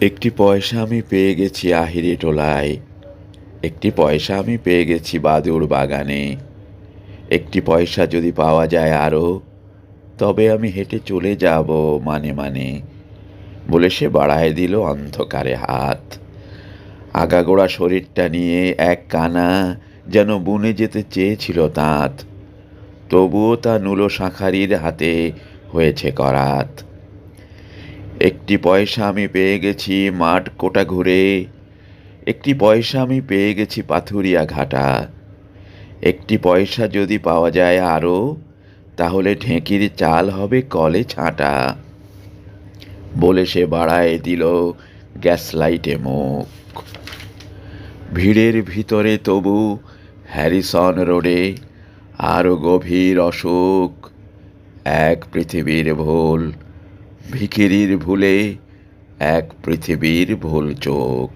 একটি পয়সা আমি পেয়ে গেছি আহিরে টোলায়। একটি পয়সা আমি পেয়ে গেছি বাদুর বাগানে। একটি পয়সা যদি পাওয়া যায় আরও তবে আমি হেঁটে চলে যাব মানে মানে বলে সে বাড়ায় দিল অন্ধকারে হাত। আগাগোড়া শরীরটা নিয়ে এক কানা যেন বুনে যেতে চেয়েছিল তাঁত। তবুও তা নুলো শাঁখারির হাতে হয়েছে করাত। একটি পয়সা আমি পেয়ে গেছি মাঠ কোটা ঘুরে। একটি পয়সা আমি পেয়ে গেছি পাথুরিয়া ঘাটা। একটি পয়সা যদি পাওয়া যায় আরও তাহলে ঢেঁকির চাল হবে কলে ছাঁটা। বলে সে বাড়ায় দিল গ্যাস লাইটে মুখ। ভিড়ের ভিতরে তবু হ্যারিসন রোডে আরও গভীর অসুখ, এক পৃথিবীর ভুল। ভিখিরির ভুলে এক পৃথিবীর ভুল চোখ।